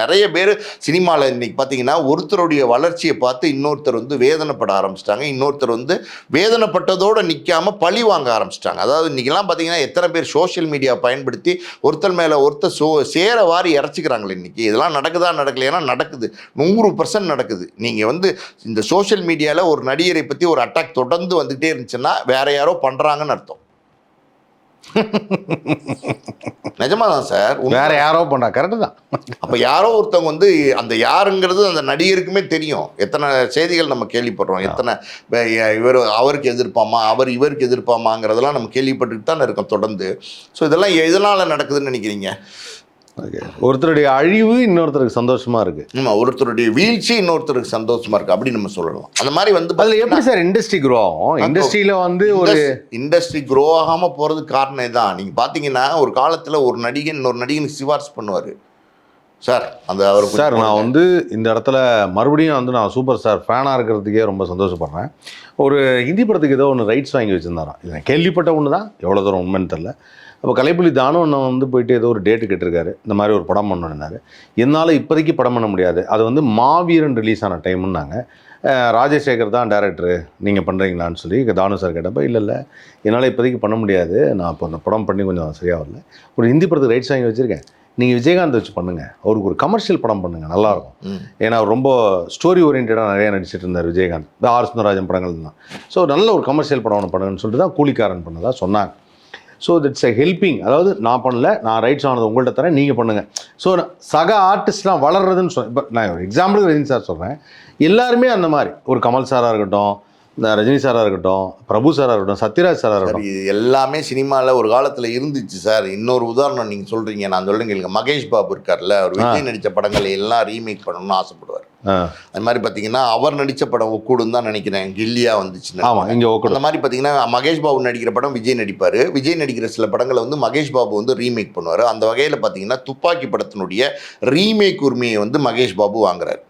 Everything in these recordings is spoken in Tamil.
நிறைய பேர் சினிமாவில் இன்னைக்கு பார்த்தீங்கன்னா ஒருத்தருடைய வளர்ச்சியை பார்த்து இன்னொருத்தர் வந்து வேதனைப்பட ஆரம்பிச்சிட்டாங்க. இன்னொருத்தர் வந்து வேதனைப்பட்டதோடு நிற்காம பழி வாங்க ஆரம்பிச்சிட்டாங்க. அதாவது இன்றைக்கெல்லாம் பார்த்தீங்கன்னா எத்தனை பேர் சோஷியல் மீடியா பயன்படுத்தி ஒருத்தர் மேலே ஒருத்தர் சோ சேர வாரி இறச்சிக்கிறாங்களே இன்றைக்கி இதெல்லாம் நடக்குதா நடக்கலையானா நடக்குது. நூறு பர்சன்ட் நடக்குது. நீங்கள் வந்து இந்த சோஷியல் மீடியாவில் ஒரு நடிகரை பற்றி ஒரு அட்டாக் தொடர்ந்து வந்துகிட்டே இருந்துச்சுன்னா வேற யாரோ பண்ணுறாங்கன்னு அர்த்தம். நிஜமா தான் சார் வேற யாரோ பண்ணா? கரெக்டு தான். அப்போ யாரோ ஒருத்தவங்க வந்து அந்த யாருங்கிறது அந்த நடிகருக்குமே தெரியும். எத்தனை செய்திகள் நம்ம கேள்விப்படுறோம். எத்தனை இவர் அவருக்கு எதிர்ப்பாமா? அவர் இவருக்கு எதிர்ப்பாமாங்கிறதெல்லாம் நம்ம கேள்விப்பட்டுட்டு தானே இருக்கோம் தொடர்ந்து. ஸோ இதெல்லாம் எதனால் நடக்குதுன்னு நினைக்கிறீங்க? ஒருத்தருடைய அழிவு இன்னொருத்தருக்கு சந்தோஷமா இருக்கு. ஆமாம் ஒருத்தருடைய வீழ்ச்சி இன்னொருத்தருக்கு சந்தோஷமா இருக்கு. அப்படி நம்ம சொல்லலாம். அந்த மாதிரி வந்து அதுல எப்படி சார் இண்டஸ்ட்ரி க்ரோ ஆகும்? இண்டஸ்ட்ரியில வந்து ஒரு இண்டஸ்ட்ரி க்ரோ ஆகாம போறதுக்கு காரணம் தான் நீங்க பாத்தீங்கன்னா ஒரு காலத்துல ஒரு நடிகன் இன்னொரு நடிகனுக்கு சிபாரிசு பண்ணுவாரு. சார் அந்த அவர் சார் நான் வந்து இந்த இடத்துல மறுபடியும் வந்து நான் சூப்பர் ஸ்டார் ஃபேனாக இருக்கிறதுக்கே ரொம்ப சந்தோஷப்படுறேன். ஒரு ஹிந்தி படத்துக்கு ஏதோ ஒன்று ரைட்ஸ் வாங்கி வச்சுருந்தாராம். இது கேள்விப்பட்ட ஒன்று தான் எவ்வளோ தூரம் உண்மைன்னு தெரில அப்போ கலைப்புலி தானும் அண்ணன் வந்து போயிட்டு ஏதோ ஒரு டேட்டு கேட்டிருக்காரு. இந்த மாதிரி ஒரு படம் பண்ணணுன்னாரு என்னால் இப்போதைக்கு படம் பண்ண முடியாது. அது வந்து மாவீரன் ரிலீஸ் ஆன டைம்னாங்க ராஜசேகர் தான் டேரக்டரு நீங்கள் பண்ணுறீங்களான்னு சொல்லி தானு சார் கேட்டப்போ இல்லை இல்லை. என்னால் இப்போதைக்கு பண்ண முடியாது. நான் இப்போ அந்த படம் பண்ணி கொஞ்சம் சரியாக வரல. ஒரு ஹிந்தி படத்துக்கு ரைட்ஸ் வாங்கி வச்சுருக்கேன். நீங்கள் விஜயகாந்த் வச்சு பண்ணுங்கள் அவருக்கு ஒரு கமர்ஷியல் படம் பண்ணுங்கள் நல்லாயிருக்கும். ஏன்னா ரொம்ப ஸ்டோரி ஓரியன்டாக நிறைய நடிச்சிட்டு இருந்தார் விஜயகாந்த். இந்த ஆர். சுந்தரராஜன் படங்கள் தான். ஸோ நல்ல ஒரு கமர்ஷியல் படம் ஒன்று பண்ணுங்கன்னு சொல்லிட்டு தான் கூலிக்காரன் பண்ணதா சொன்னாங்க. ஸோ தட்ஸ் எ ஹெல்பிங் அதாவது நான் பண்ணல நான் ரைட்ஸ் ஆனது உங்கள்கிட்ட தரேன் நீங்கள் பண்ணுங்கள் ஸோ சக ஆர்டிஸ்ட்லாம் வளர்றதுன்னு சொல் இப்போ நான் ஒரு எக்ஸாம்பிளுக்கு ரஜினி சார் சொல்கிறேன் எல்லாருமே அந்த மாதிரி. ஒரு கமல் சாராக இருக்கட்டும் ரஜினி சாராக இருக்கட்டும் பிரபு சாராக இருக்கட்டும் சத்யராஜ் சாராக சார் இருக்கட்டும். இது எல்லாமே சினிமாவில் ஒரு காலத்தில் இருந்துச்சு சார். இன்னொரு உதாரணம் நீங்கள் சொல்கிறீங்க நான் சொல்கிறேன் கேளுங்க. மகேஷ் பாபு இருக்கார்ல அவர் விஜய் நடித்த படங்களை எல்லாம் ரீமேக் பண்ணணும்னு ஆசைப்படுவார். அது மாதிரி பார்த்தீங்கன்னா அவர் நடித்த படம் ஒக்கூடுன்னு தான் நினைக்கிறேன். கில்லியா வந்துச்சுன்னு ஆமாம் இங்கே ஓகே அந்த மாதிரி பார்த்தீங்கன்னா மகேஷ் பாபு நடிக்கிற படம் விஜய் நடிப்பார். விஜய் நடிக்கிற சில படங்களை வந்து மகேஷ் பாபு வந்து ரீமேக் பண்ணுவார். அந்த வகையில் பார்த்தீங்கன்னா துப்பாக்கி படத்தினுடைய ரீமேக் உரிமையை வந்து மகேஷ் பாபு வாங்குறாரு.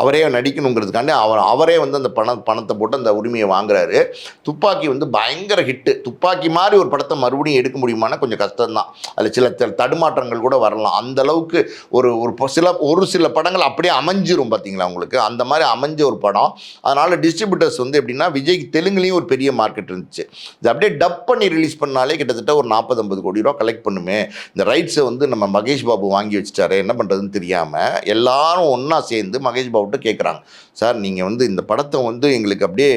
அவரே நடிக்கணுங்கிறதுக்காண்டி அவர் அவரே வந்து அந்த பணம் பணத்தை போட்டு அந்த உரிமையை வாங்குறாரு. துப்பாக்கி வந்து பயங்கர ஹிட்டு. துப்பாக்கி மாதிரி ஒரு படத்தை மறுபடியும் எடுக்க முடியுமானா கொஞ்சம் கஷ்டம்தான். அதில் சில தடுமாற்றங்கள் கூட வரலாம். அந்த அளவுக்கு ஒரு ஒரு சில ஒரு சில படங்கள் அப்படியே அமைஞ்சிரும் பார்த்தீங்களா உங்களுக்கு? அந்த மாதிரி அமைஞ்ச ஒரு படம். அதனால் டிஸ்ட்ரிபியூட்டர்ஸ் வந்து எப்படின்னா விஜய்க்கு தெலுங்குலேயும் ஒரு பெரிய மார்க்கெட் இருந்துச்சு. இது அப்படியே டப் பண்ணி ரிலீஸ் பண்ணாலே கிட்டத்தட்ட ஒரு நாற்பது ஐம்பது கோடி ரூபா கலெக்ட் பண்ணுமே. இந்த ரைட்ஸை வந்து நம்ம மகேஷ் பாபு வாங்கி வச்சுட்டாரு என்ன பண்ணுறதுன்னு தெரியாமல் எல்லாரும் ஒன்றா சேர்ந்து மகேஷ் பாபு அவர்கிட்ட கேட்குறாங்க சார் நீங்கள் வந்து இந்த படத்தை வந்து எங்களுக்கு அப்படியே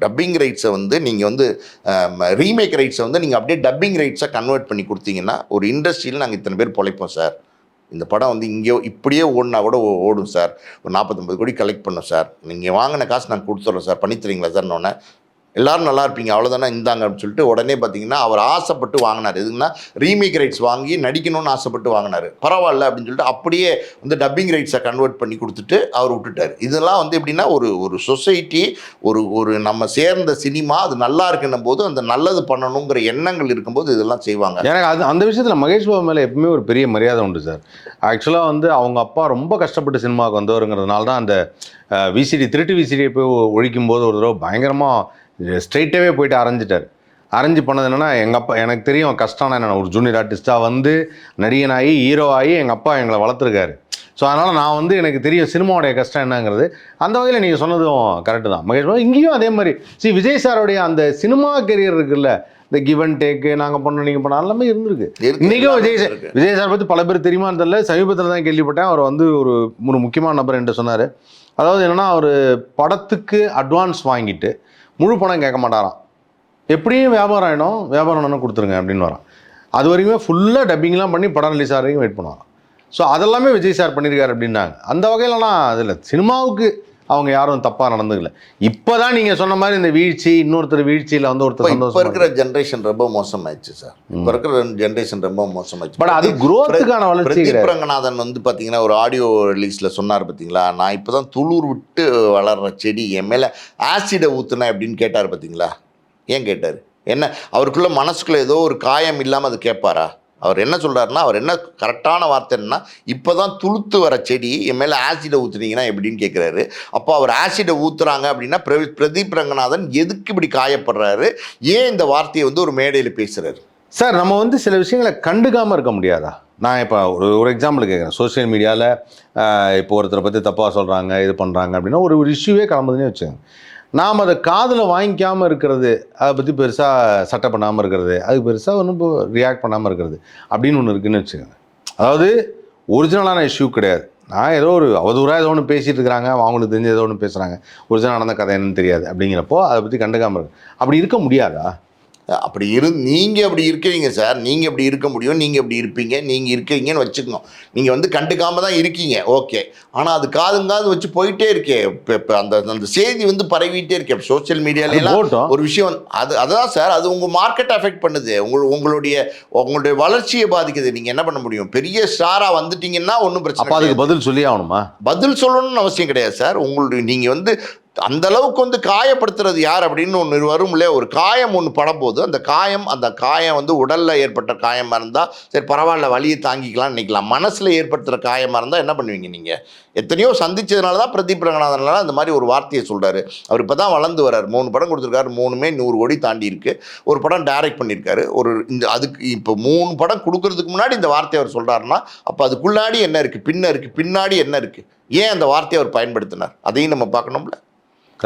டப்பிங் ரைட்ஸை வந்து நீங்கள் வந்து ரீமேக் ரைட்ஸை வந்து நீங்கள் அப்படியே டப்பிங் ரைட்ஸை கன்வெர்ட் பண்ணி கொடுத்தீங்கன்னா ஒரு இண்டஸ்ட்ரியில் நாங்கள் இத்தனை பேர் பொழைப்போம் சார். இந்த படம் வந்து இங்கே இப்படியே ஓடினா கூட ஓ- ஓடும் சார். ஒரு நாற்பத்தொம்பது கோடி கலெக்ட் பண்ணோம் சார். நீங்கள் வாங்கின காசு நாங்கள் கொடுத்துட்றோம் சார். பண்ணித்தரீங்களா சார் எல்லாரும் நல்லா இருப்பீங்க அவ்வளோதானே இந்தாங்க அப்படின்னு சொல்லிட்டு உடனே பார்த்தீங்கன்னா அவர் ஆசைப்பட்டு வாங்கினார். எதுக்குன்னா ரீமேக் ரைட்ஸ் வாங்கி நடிக்கணும்னு ஆசைப்பட்டு வாங்கினார். பரவாயில்ல அப்படின்னு சொல்லிட்டு அப்படியே வந்து டப்பிங் ரைட்ஸை கன்வெர்ட் பண்ணி கொடுத்துட்டு அவர் விட்டுட்டார். இதெல்லாம் வந்து எப்படின்னா ஒரு ஒரு சொசைட்டி ஒரு ஒரு நம்ம சேர்ந்த சினிமா அது நல்லா இருக்குன்னும் போது அந்த நல்லது பண்ணணுங்கிற எண்ணங்கள் இருக்கும்போது இதெல்லாம் செய்வாங்க. எனக்கு அது அந்த விஷயத்தில் மகேஷ் பாபு மேலே எப்பவுமே ஒரு பெரிய மரியாதை உண்டு சார். ஆக்சுவலாக வந்து அவங்க அப்பா ரொம்ப கஷ்டப்பட்டு சினிமாவுக்கு வந்தவருங்கிறதுனால தான் அந்த விசிடி திருட்டு விசிடியை போய் ஒழிக்கும் போது ஒரு தடவை பயங்கரமாக ஸ்ட்ரைட்டாகவே போயிட்டு அரைஞ்சிட்டார். அரைஞ்சு பண்ணது என்னன்னா எங்கள் அப்பா எனக்கு தெரியும் கஷ்டம்னா என்ன ஒரு ஜூனியர் ஆர்டிஸ்ட்டாக வந்து நடிகனாகி ஹீரோ ஆகி எங்கள் அப்பா எங்களை வளர்த்துருக்காரு. ஸோ அதனால் நான் வந்து எனக்கு தெரியும் சினிமாவுடைய கஷ்டம் என்னங்கிறது. அந்த வகையில் நீங்கள் சொன்னதும் கரெக்டு தான். மகேஷ் பாபு இங்கேயும் அதே மாதிரி. சி விஜய் சாருடைய அந்த சினிமா கெரியர் இருக்குல்ல இந்த கிவ் அண்ட் டேக்கு நாங்கள் பண்ணோம் நீங்கள் பண்ண எல்லாமே இருந்திருக்கு. இன்றைக்கும் விஜய் சார். விஜய் சார் பற்றி பல பேர் தெரியுமான்னு தெரியல. சமீபத்தில் தான் கேள்விப்பட்டேன். அவர் வந்து ஒரு ஒரு முக்கியமான நபர் என்று சொன்னார். அதாவது என்னன்னா அவர் படத்துக்கு அட்வான்ஸ் வாங்கிட்டு முழு பணம் கேட்க மாட்டாராம். எப்படியும் வியாபாரம் ஆகிடும் வியாபாரம் ஆனா கொடுத்துருங்க அப்படின்னு வரான். அது வரைக்குமே ஃபுல்லாக டப்பிங்லாம் பண்ணி படம் ரிலீஸ் ஆகிற வரைக்கும் வெயிட் பண்ணுவாராம். ஸோ அதெல்லாமே விஜய் சார் பண்ணியிருக்காரு அப்படின்னாங்க. அந்த வகையிலலாம் அதில் சினிமாவுக்கு அவங்க யாரும் தப்பாக நடந்துக்கல. இப்போ தான் நீங்கள் சொன்ன மாதிரி இந்த வீழ்ச்சி இன்னொருத்தர் வீழ்ச்சியில் வந்து ஒருத்தர் இப்போ இருக்கிற ஜென்ரேஷன் ரொம்ப மோசமாயிடுச்சு சார். இப்போ இருக்கிற ஜென்ரேஷன் ரொம்ப மோசமாயிடுச்சு. பட் அது குரோத்துக்கான வளர்ச்சி பிரதீப் கிடையாது. ரங்கநாதன் வந்து பார்த்தீங்கன்னா ஒரு ஆடியோ ரிலீஸில் சொன்னார் பார்த்தீங்களா நான் இப்போ தான் துளிர் விட்டு வளர்ற செடி என் மேலே ஆசிடை ஊற்றுனா எப்படின்னு கேட்டார் பார்த்தீங்களா ஏன் கேட்டார்? என்ன? அவருக்குள்ள மனசுக்குள்ள ஏதோ ஒரு காயம் இல்லாமல் அது கேட்பாரா? அவர் என்ன சொல்கிறாருன்னா அவர் என்ன கரெக்டான வார்த்தை என்னன்னா இப்போ தான் துளுத்து வர செடி என் மேலே ஆசிடை ஊற்றுனீங்கன்னா எப்படின்னு கேட்குறாரு அப்போ அவர் ஆசிடை ஊற்றுறாங்க அப்படின்னா பிரவி பிரதீப் ரங்கநாதன் எதுக்கு இப்படி காயப்படுறாரு? ஏன் இந்த வார்த்தையை வந்து ஒரு மேடையில் பேசுகிறாரு சார் நம்ம வந்து சில விஷயங்களை கண்டுக்காமல் இருக்க முடியாதா? நான் இப்போ ஒரு ஒரு எக்ஸாம்பிள் கேட்குறேன் சோஷியல் மீடியாவில் இப்போ ஒருத்தரை பற்றி தப்பாக சொல்கிறாங்க இது பண்ணுறாங்க அப்படின்னா ஒரு ஒரு இஷ்யூவே கிளம்புதுன்னே வச்சுக்கோங்க. நாம் அதை காதில் வாங்கிக்காமல் இருக்கிறது அதை பற்றி பெருசாக சட்டை பண்ணாமல் இருக்கிறது அதுக்கு பெருசாக ஒன்றும் ரியாக்ட் பண்ணாமல் இருக்கிறது அப்படின்னு ஒன்று இருக்குன்னு வச்சுக்கோங்க. அதாவது ஒரிஜினலான இஷ்யூ கிடையாது. நான் ஏதோ ஒரு அவதூறாக ஏதோ ஒன்று பேசிகிட்டு இருக்கிறாங்க அவங்களுக்கு தெரிஞ்சு ஏதோ ஒன்று பேசுகிறாங்க ஒரிஜினல் நடந்த கதை என்னன்னு தெரியாது அப்படிங்கிறப்போ அதை பற்றி கண்டுக்காமல் இருக்கு அப்படி இருக்க முடியாதா? அப்படி இரு நீங்கள் அப்படி இருக்கிறீங்க சார். நீங்கள் அப்படி இருக்க முடியும். நீங்கள் இப்படி இருப்பீங்க. நீங்கள் இருக்கிறீங்கன்னு வச்சுக்கோங்க நீங்கள் வந்து கண்டுக்காம தான் இருக்கீங்க. ஓகே. ஆனால் அது காதுங்காது வச்சு போயிட்டே இருக்கே. இப்போ இப்போ அந்த அந்த செய்தி வந்து பரவிட்டே இருக்கே. சோஷியல் மீடியாலாம் ஒரு விஷயம் அது அதுதான் சார். அது உங்கள் மார்க்கெட் அஃபெக்ட் பண்ணுது. உங்கள் உங்களுடைய உங்களுடைய வளர்ச்சியை பாதிக்குது. நீங்கள் என்ன பண்ண முடியும்? பெரிய ஸ்டாராக வந்துட்டீங்கன்னா ஒன்றும் பிரச்சனை. அதுக்கு பதில் சொல்லி ஆகணுமா? பதில் சொல்லணும்னு அவசியம் கிடையாது சார். உங்களுடைய நீங்கள் வந்து அந்த அளவுக்கு வந்து காயப்படுத்துறது யார் அப்படின்னு ஒன்று வரும் இல்லையா ஒரு காயம் ஒன்று படும்போது அந்த காயம் அந்த காயம் வந்து உடலில் ஏற்பட்ட காயமாக இருந்தால் சரி பரவாயில்ல வழியை தாங்கிக்கலாம்னு நினைக்கலாம். மனசில் ஏற்படுத்துகிற காயமாக இருந்தால் என்ன பண்ணுவீங்க நீங்கள் எத்தனையோ சந்திச்சதுனால தான் பிரதீப் ரங்கநாதனால அந்த மாதிரி ஒரு வார்த்தையை சொல்கிறாரு அவர் இப்போ தான் வளர்ந்து வர்றார். மூணு படம் கொடுத்துருக்காரு. மூணுமே நூறு கோடி தாண்டி இருக்கு. ஒரு படம் டைரக்ட் பண்ணியிருக்காரு. ஒரு இந்த அதுக்கு இப்போ மூணு படம் கொடுக்கறதுக்கு முன்னாடி இந்த வார்த்தையை அவர் சொல்கிறாருன்னா அப்போ அதுக்குள்ளாடி என்ன இருக்குது பின்ன இருக்குது பின்னாடி என்ன இருக்குது ஏன் அந்த வார்த்தையை அவர் பயன்படுத்தினார்? அதையும் நம்ம பார்க்கணும்ல?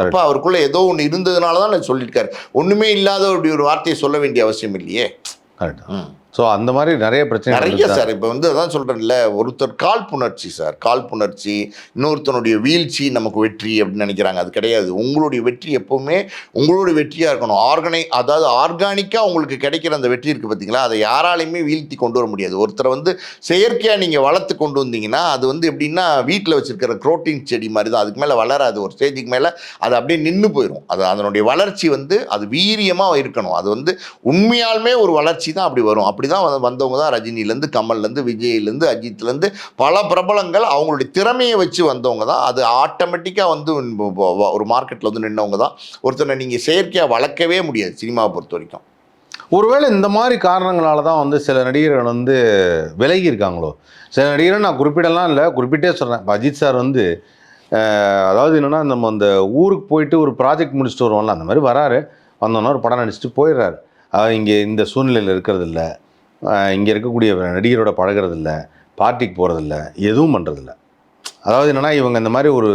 அப்போ அவருக்குள்ள ஏதோ ஒன்று இருந்ததுனால தான் நான் சொல்லியிருக்காரு. ஒன்றுமே இல்லாத அப்படி ஒரு வார்த்தையை சொல்ல வேண்டிய அவசியம் இல்லையே. கரெக்ட் ம். ஸோ அந்த மாதிரி நிறைய பிரச்சனை நிறைய சார். இப்போ வந்து அதான் சொல்கிறேன்ல ஒருத்தர் காழ்ப்புணர்ச்சி சார். காழ்ப்புணர்ச்சி இன்னொருத்தனுடைய வீழ்ச்சி நமக்கு வெற்றி அப்படின்னு நினைக்கிறாங்க. அது கிடையாது. உங்களுடைய வெற்றி எப்போவுமே உங்களுடைய வெற்றியாக இருக்கணும். ஆர்கனை அதாவது ஆர்கானிக்காக உங்களுக்கு கிடைக்கிற அந்த வெற்றி இருக்குது பார்த்தீங்களா அதை யாராலையுமே வீழ்த்தி கொண்டு வர முடியாது. ஒருத்தரை வந்து செயற்கையாக நீங்கள் வளர்த்து கொண்டு வந்தீங்கன்னா அது வந்து எப்படின்னா வீட்டில் வச்சிருக்கிற குரோட்டீன் செடி மாதிரி தான். அதுக்கு மேலே வளராது. ஒரு ஸ்டேஜுக்கு மேலே அது அப்படியே நின்று போயிடும் அது அதனுடைய வளர்ச்சி வந்து அது வீரியமாக இருக்கணும். அது வந்து உண்மையாலுமே ஒரு வளர்ச்சி தான் அப்படி வரும். அப்படி தான் வந்தவங்க தான். ரஜினிலேருந்து கமல்லேருந்து விஜய்லேருந்து அஜித்லேருந்து பல பிரபலங்கள் அவங்களுடைய திறமையை வச்சு வந்தவங்க தான். அது ஆட்டோமேட்டிக்காக வந்து ஒரு மார்க்கெட்டில் வந்து நின்றவங்க தான். ஒருத்தனை நீங்கள் செயற்கையாக வளர்க்கவே முடியாது சினிமாவை பொறுத்த வரைக்கும். ஒருவேளை இந்த மாதிரி காரணங்களால தான் வந்து சில நடிகர்கள் வந்து விலகி இருக்காங்களோ? சில நடிகரை நான் குறிப்பிடலாம் இல்லை குறிப்பிட்டே சொல்கிறேன் இப்போ அஜித் சார் வந்து அதாவது என்னென்னா நம்ம அந்த ஊருக்கு போயிட்டு ஒரு ப்ராஜெக்ட் முடிச்சுட்டு வருவோம்ல அந்த மாதிரி வராரு. வந்தோன்னா ஒரு படம் நடிச்சுட்டு போயிடுறாரு. இங்கே இந்த சூழ்நிலையில் இருக்கிறதில்ல இங்கே இருக்கக்கூடிய நடிகரோட பழகுறதில்ல பார்ட்டிக்கு போகிறதில்ல எதுவும் பண்ணுறதில்ல அதாவது என்னென்னா இவங்க இந்த மாதிரி ஒரு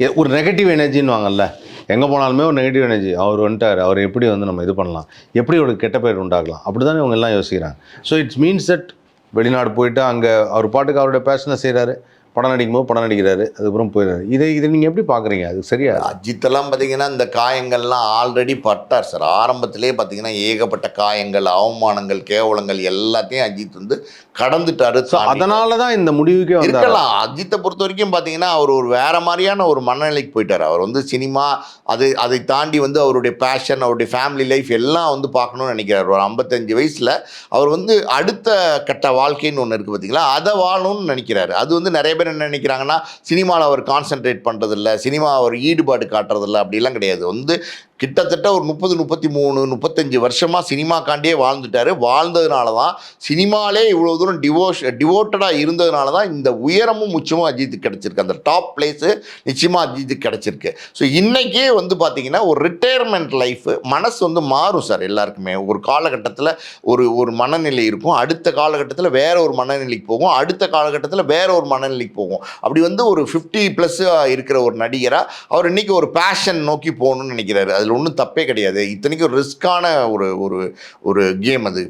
எ- ஒரு நெகட்டிவ் எனர்ஜின்னு வாங்கல்ல எங்கே போனாலுமே ஒரு நெகட்டிவ் எனர்ஜி அவர் வந்துட்டார் அவர் எப்படி வந்து நம்ம இது பண்ணலாம் எப்படி ஒரு கெட்ட பேர் உண்டாக்கலாம் அப்படி தானே இவங்க எல்லாம் யோசிக்கிறாங்க. ஸோ இட்ஸ் மீன்ஸ் தட் வெளிநாடு போயிட்டு அங்கே அவர் பாட்டுக்கு அவருடைய பேஷனை செய்கிறாரு படம் நடிக்கும்போது படம் நடிக்கிறாரு அதுக்கப்புறம் போயிடுறாரு. இதை இதை நீங்கள் எப்படி பார்க்குறீங்க அது சரியா? அஜித்தெல்லாம் பார்த்தீங்கன்னா இந்த காயங்கள்லாம் ஆல்ரெடி பட்டார் சார் ஆரம்பத்திலே பார்த்தீங்கன்னா ஏகப்பட்ட காயங்கள் அவமானங்கள் கேவலங்கள் எல்லாத்தையும் அஜித் வந்து கடந்துட்டாரு அதனால தான் இந்த முடிவுக்கே இருக்கலாம். அஜித்தை பொறுத்த வரைக்கும் பார்த்தீங்கன்னா அவர் ஒரு வேற மாதிரியான ஒரு மனநிலைக்கு போயிட்டார். அவர் வந்து சினிமா அது அதை தாண்டி வந்து அவருடைய பேஷன் அவருடைய ஃபேமிலி லைஃப் எல்லாம் வந்து பார்க்கணும்னு நினைக்கிறார். ஒரு ஐம்பத்தஞ்சு வயசில் அவர் வந்து அடுத்த கட்ட வாழ்க்கைன்னு ஒன்று இருக்குது பார்த்தீங்களா அதை வாழணும்னு நினைக்கிறாரு. அது வந்து நிறைய பேர் என்ன நினைக்கிறாங்கன்னா சினிமாவில் அவர் கான்சென்ட்ரேட் பண்ணுறதில்ல சினிமா அவர் ஈடுபாடு காட்டுறதில்ல அப்படிலாம் கிடையாது. வந்து கிட்டத்தட்ட ஒரு முப்பது முப்பத்தி மூணு முப்பத்தஞ்சு வருஷமாக சினிமாக்காண்டியே வாழ்ந்துட்டாரு. வாழ்ந்ததுனால தான் சினிமாலே இவ்வளோ தூரம் டிவோஷ் டிவோட்டடாக இருந்ததுனால தான் இந்த உயரமும் உச்சமும் அஜித்துக்கு கிடச்சிருக்கு. அந்த டாப் பிளேஸு நிச்சயமாக அஜித்துக்கு கிடச்சிருக்கு. ஸோ இன்றைக்கே வந்து பார்த்தீங்கன்னா ஒரு ரிட்டையர்மெண்ட் லைஃபு மனசு வந்து மாறும் சார் எல்லாருக்குமே. ஒரு காலகட்டத்தில் ஒரு ஒரு மனநிலை இருக்கும். அடுத்த காலகட்டத்தில் வேற ஒரு மனநிலைக்கு போகும். அடுத்த காலகட்டத்தில் வேற ஒரு மனநிலைக்கு போகும். அப்படி வந்து ஒரு ஃபிஃப்டி ப்ளஸ் இருக்கிற ஒரு நடிகராக அவர் இன்னைக்கு ஒரு பேஷன் நோக்கி போகணும்னு நினைக்கிறாரு. அதில் ஒன்றும் தப்பே கிடையாது. இத்தனைக்கும் ரிஸ்க்கான ஒரு ஒரு ஒரு கேம் அது.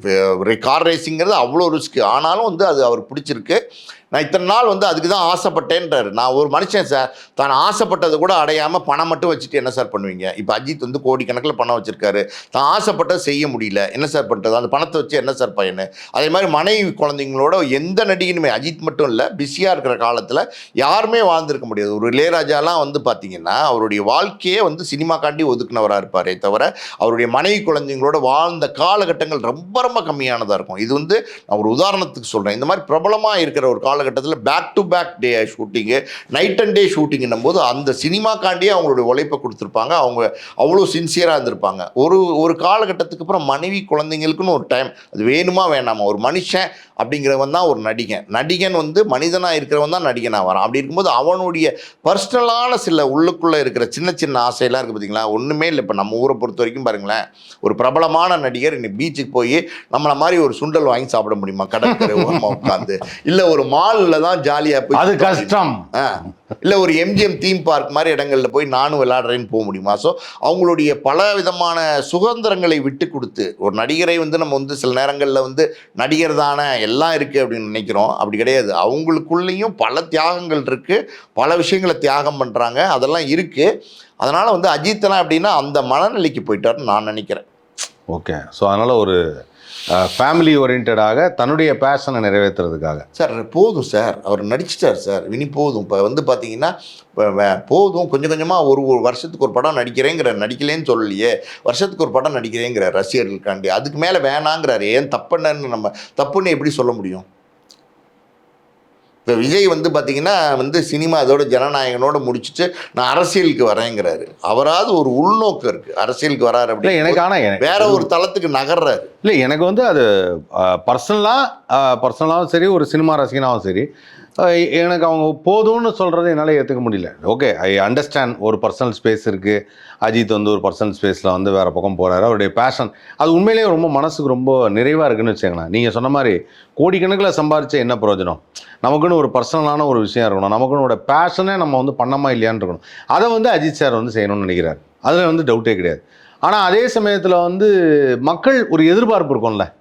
கார் ரேசிங்கிறது அவ்வளோ ரிஸ்க்கு. ஆனாலும் வந்து அது அவர் பிடிச்சிருக்கு. நான் இத்தனை நாள் வந்து அதுக்கு தான் ஆசைப்பட்டேன்றாரு. நான் ஒரு மனுஷன் சார் தான் ஆசைப்பட்டதை கூட அடையாமல் பணம் மட்டும் வச்சுட்டு என்ன சார் பண்ணுவீங்க? இப்போ அஜித் வந்து கோடிக்கணக்கில் பணம் வச்சுருக்காரு. தான் ஆசைப்பட்டதை செய்ய முடியல. என்ன சார் பண்ணுறது அந்த பணத்தை வச்சு என்ன சார் பையனு? அதே மாதிரி மனைவி குழந்தைங்களோட எந்த நடிகனுமே அஜித் மட்டும் இல்லை பிஸியாக இருக்கிற காலத்தில் யாருமே வாழ்ந்திருக்க முடியாது. ஒரு இளையராஜாலாம் வந்து பார்த்தீங்கன்னா அவருடைய வாழ்க்கையே வந்து சினிமாக்காண்டி ஒதுக்குனவராக இருப்பாரே தவிர அவருடைய மனைவி குழந்தைங்களோட வாழ்ந்த காலகட்டங்கள் ரொம்ப ரொம்ப கம்மியானதாக இருக்கும். இது வந்து நான் ஒரு உதாரணத்துக்கு சொல்கிறேன் இந்த மாதிரி பிரபலமாக இருக்கிற ஒரு கால காலகட்டத்தில் back to back day shooting night and day ஷூட்டிங்னும் போது அந்த சினிமாக்காண்டியே அவங்களுடைய உழைப்பை கொடுத்துருப்பாங்க. அவங்க அவ்வளோ சின்சியராக இருந்திருப்பாங்க. ஒரு ஒரு காலகட்டத்துக்கு அப்புறம் மனைவி குழந்தைங்களுக்குன்னு ஒரு டைம் அது வேணுமா வேணாமா? ஒரு மனுஷன் அப்படிங்கிறவன் தான் ஒரு நடிகன். நடிகன் வந்து மனிதனாக இருக்கிறவன் தான் நடிகனாக வரான். அப்படி இருக்கும்போது அவனுடைய பர்சனலான சில உள்ளுக்குள்ளே இருக்கிற சின்ன சின்ன ஆசையெல்லாம் இருக்குது பார்த்தீங்களா ஒன்றுமே இல்லை. இப்போ நம்ம ஊரை பொறுத்த வரைக்கும் பாருங்களேன். ஒரு பிரபலமான நடிகர் இன்னைக்கு பீச்சுக்கு போய் நம்மளை மாதிரி ஒரு சுண்டல் வாங்கி சாப்பிட முடியுமா? கடற்கரை ஓரமாக உட்காந்து இல்லை ஒரு மா மாலில் தான் ஜாலியாக போய் அது கஷ்டம். இல்லை ஒரு எம்ஜிஎம் தீம் பார்க் மாதிரி இடங்கள்ல போய் நானும் விளையாடுறேன்னு போக முடியுமா? ஸோ அவங்களுடைய பல விதமான சுதந்திரங்களை விட்டு கொடுத்து ஒரு நடிகரை வந்து நம்ம வந்து சில நேரங்களில் வந்து நடிகர் தானே எல்லாம் இருக்குது அப்படின்னு நினைக்கிறோம். அப்படி கிடையாது. அவங்களுக்குள்ளேயும் பல தியாகங்கள் இருக்குது பல விஷயங்களை தியாகம் பண்ணுறாங்க அதெல்லாம் இருக்குது அதனால் வந்து அஜித்தனா அப்படின்னா அந்த மனநிலைக்கு போயிட்டாருன்னு நான் நினைக்கிறேன். ஓகே. ஸோ அதனால் ஒரு ஃபேமிலி ஓரியன்டாக தன்னுடைய பேஷனை நிறைவேற்றுறதுக்காக. சார் போதும் சார். அவர் நடிச்சிட்டார் சார். இனி போதும். இப்போ வந்து பார்த்தீங்கன்னா போதும். கொஞ்சம் கொஞ்சமாக ஒரு ஒரு வருஷத்துக்கு ஒரு படம் நடிக்கிறேங்கிற நடிக்கலேன்னு சொல்லலையே. வருஷத்துக்கு ஒரு படம் நடிக்கிறேங்கிற ரசிகர்களுக்காண்டி அதுக்கு மேலே வேணாங்கிறாரு. ஏன் தப்புன்னு நம்ம தப்புன்னு எப்படி சொல்ல முடியும்? இப்போ விஜய் வந்து பார்த்தீங்கன்னா வந்து சினிமா அதோட ஜனநாயகனோட முடிச்சுட்டு நான் அரசியலுக்கு வரேங்கிறாரு. அவராவது ஒரு உள்நோக்கம் இருக்குது அரசியலுக்கு வராரு இல்லை அப்படி எனக்கு ஆனால் வேற ஒரு தளத்துக்கு நகர்றாரு. இல்லை எனக்கு வந்து அது பர்சனலாக பர்சனலாகவும் சரி ஒரு சினிமா ரசிகனாகவும் சரி எனக்கு அவங்க போதும்னு சொல்கிறத என்னால் ஏற்றுக்க முடியல. ஓகே ஐ அண்டர்ஸ்டாண்ட் ஒரு பர்சனல் ஸ்பேஸ் இருக்குது அஜித் வந்து ஒரு பர்சனல் ஸ்பேஸில் வந்து வேறு பக்கம் போகிறாரு அவருடைய பேஷன் அது உண்மையிலேயே ரொம்ப மனசுக்கு ரொம்ப நிறைவாக இருக்குன்னு வச்சுக்கோங்களேன். நீங்கள் சொன்ன மாதிரி கோடிக்கணக்கில் சம்பாரிச்ச என்ன பிரயோஜனம்? நமக்குன்னு ஒரு பர்சனலான ஒரு விஷயம் இருக்கணும். நமக்குன்னு பேஷனே நம்ம வந்து பண்ணமா இல்லையான்னு இருக்கணும். அதை வந்து அஜித் சார் வந்து செய்யணும்னு நினைக்கிறார். அதில் வந்து டவுட்டே கிடையாது. ஆனால் அதே சமயத்தில் வந்து மக்கள் ஒரு எதிர்பார்ப்பு இருக்கும்ல.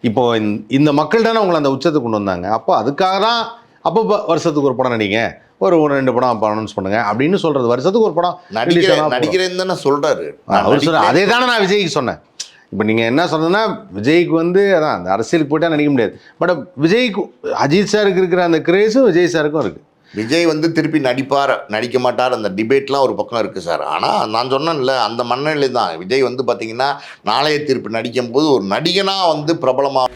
இப்போ இந்த- இந்த மக்கள் தானே உங்களை அந்த உச்சத்துக்கு கொண்டு வந்தாங்க. அப்போ அதுக்காக தான் அப்போ வருஷத்துக்கு ஒரு படம் நடிங்க. ஒரு ஒரு ரெண்டு படம் அப்போ அனௌன்ஸ் பண்ணுங்க. அப்படின்னு சொல்றது வருஷத்துக்கு ஒரு படம். நடிக்கிறேன்னு தானே சொல்கிறாரு அவர் சொல்ற அதே தானே நான் விஜய்க்கு சொன்னேன். இப்போ நீங்கள் என்ன சொன்னதுன்னா விஜய்க்கு வந்து அதான் அந்த அரசியலுக்கு போயிட்டா நடிக்க முடியாது. பட் விஜய்க்கு அஜித் சாருக்கு இருக்கிற அந்த கிரேஸும் விஜய் சாருக்கும் இருக்கு. விஜய் வந்து திருப்பி நடிப்பார் நடிக்க மாட்டார் அந்த டிபேட்லாம் ஒரு பக்கம் இருக்குது சார். ஆனால் நான் சொன்னேன்ல அந்த மனநிலை தான் விஜய் வந்து பார்த்தீங்கன்னா நாளைய தீர்ப்பு நடிக்கும் போது ஒரு நடிகனாக வந்து பிரபலமாக